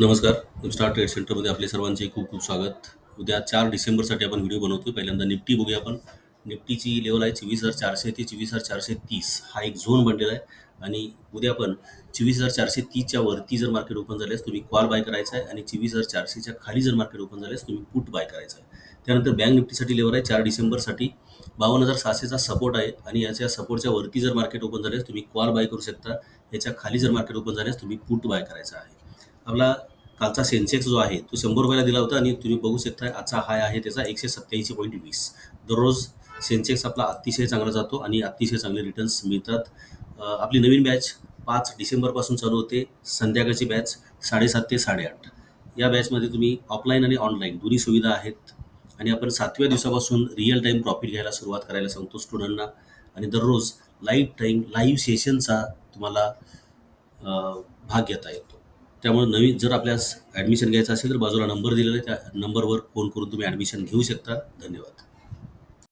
नमस्कार. Star trade सेंटरमध्ये आपले सर्वांचे खूप खूप स्वागत. उद्या चार डिसेंबरसाठी आपण व्हिडिओ बनवतोय. पहिल्यांदा निफ्टी बघूया आपण. निफ्टीची लेवल आहे चोवीस हजार चारशे ते चोवीस हजार चारशे तीस. हा एक झोन बनलेला आहे. आणि उद्या आपण चोवीस हजार चारशे तीसच्या वरती जर मार्केट ओपन झाल्यास तुम्ही कॉल बाय करायचा आहे. आणि चोवीस हजार चारशेच्या खाली जर मार्केट ओपन झाल्यास तुम्ही पुट बाय करायचा आहे. त्यानंतर बँक निफ्टीसाठी लेवल आहे चार डिसेंबरसाठी. बावन्न हजार सहाशेचा सपोर्ट आहे. आणि याच्या सपोर्टच्या वरती जर मार्केट ओपन झाल्यास तुम्ही कॉल बाय करू शकता. याच्या खाली जर मार्केट ओपन झाल्यास तुम्ही पुट बाय करायचा आहे. आपला कालचा सेन्सेक्स जो आहे तो शंभर रुपयाला दिला होता आणि तुम्ही बघू शकता आजचा हाय आहे त्याचा एकशे सत्त्याऐंशी पॉईंट वीस. दररोज सेन्सेक्स आपला अतिशय चांगला जातो आणि अतिशय चांगले रिटर्न्स मिळतात. आपली नवीन बॅच पाच डिसेंबरपासून चालू होते संध्याकाळची बॅच साडेसात ते साडेआठ. या बॅचमध्ये तुम्ही ऑफलाईन आणि ऑनलाईन दोन्ही सुविधा आहेत. आणि आपण सातव्या दिवसापासून रिअल टाईम प्रॉफिट घ्यायला सुरुवात करायला सांगतो स्टुडंटना आणि दररोज लाईव्ह टाईम लाईव्ह सेशनचा तुम्हाला भाग घेता येतो. त्यामुळे नवीन जर आपल्यास ॲडमिशन घ्यायचं असेल तर बाजूला नंबर दिलेला आहे. त्या नंबरवर फोन करून तुम्ही ॲडमिशन घेऊ शकता. धन्यवाद.